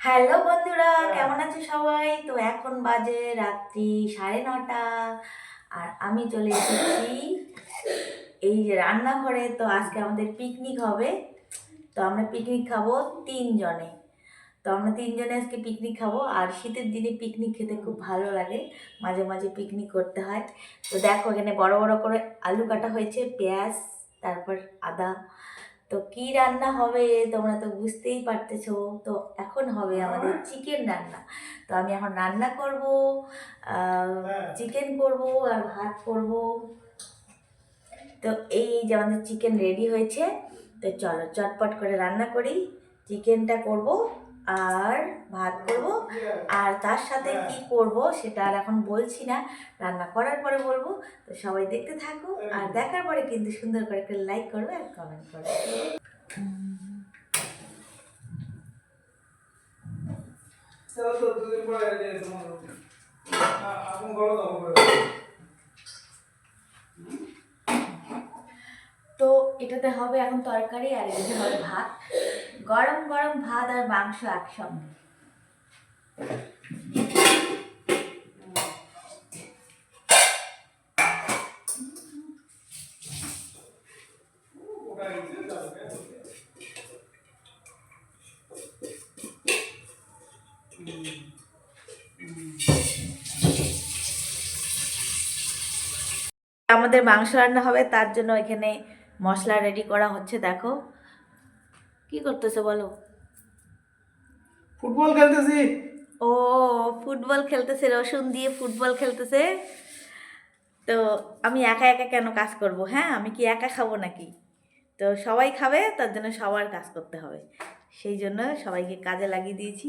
Hello বন্ধুরা কেমন আছে সবাই? তো এখন বাজে রাত্রি সাড়ে নটা আর আমি চলে এসেছি এই যে রান্নাঘরে। তো আজকে আমাদের পিকনিক হবে। তো আমরা পিকনিক খাব তিনজনে। তো আমরা তিনজনে আজকে পিকনিক খাব আর শীতের দিনে পিকনিক খেতে খুব ভালো লাগে। মাঝে মাঝে পিকনিক করতে হয়। তো দেখো এখানে বড় বড় করে আলু কাটা হয়েছে পেঁয়াজ তারপর আদা তো কি রান্না হবে তোমরা তো বুঝতেই পারতেছ। তো এখন হবে আমাদের চিকেন রান্না। তো আমি এখন রান্না করব চিকেন করব আর ভাত করব। তো এই যে আমাদের চিকেন রেডি হয়েছে তো চলো চটপট করে রান্না করি। চিকেনটা করব। আর ভাত করব। আর তার সাথে কি করব সেটা আর এখন বলছি না রান্না করার পরে বলব। তো সবাই দেখতে থাকো আর দেখার পরে কিন্তু সুন্দর করে একটা লাইক করবে আর কমেন্ট করবে। তো এটাতে হবে এখন তরকারি আর এটাতে হবে ভাত। গরম গরম ভাত আর মাংস একসঙ্গে। আমাদের মাংস রান্না হবে, তার জন্য এখানে মশলা রেডি করা হচ্ছে, দেখো। কি করতেছে বলো? ফুটবল খেলতেছি। ও ফুটবল খেলতেছে রসুন দিয়ে ফুটবল খেলতেছে। তো আমি একা একা কেন কাজ করব হ্যাঁ? আমি কি একা খাব নাকি? তো সবাই খাবে তার জন্য সবার কাজ করতে হবে। সেই জন্য সবাইকে কাজে লাগিয়ে দিয়েছি।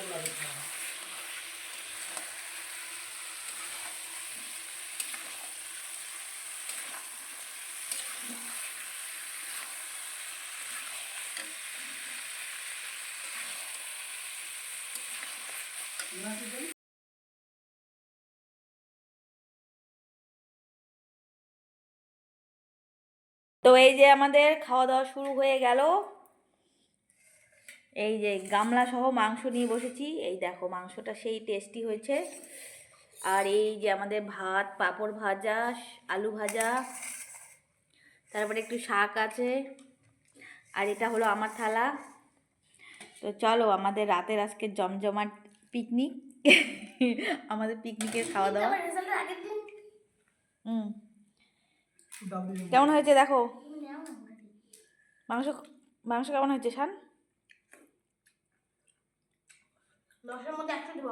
তো এই যে আমাদের খাওয়া দাওয়া শুরু হয়ে গেল। এই যে গামলা সহ মাংস নিয়ে বসেছি। এই দেখো মাংসটা সেই টেস্টি হয়েছে। আর এই যে আমাদের ভাত, পাঁপড় ভাজা, আলু ভাজা, তারপরে একটু শাক আছে। আর এটা হলো আমার থালা। তো চলো আমাদের রাতের আজকে জমজমাট পিকনিক। আমাদের পিকনিকের খাওয়া দাওয়া। হুম। কেমন হয়েছে দেখো? মাংস মাংস কেমন হয়েছে শান? দশের মধ্যে একশো দিব।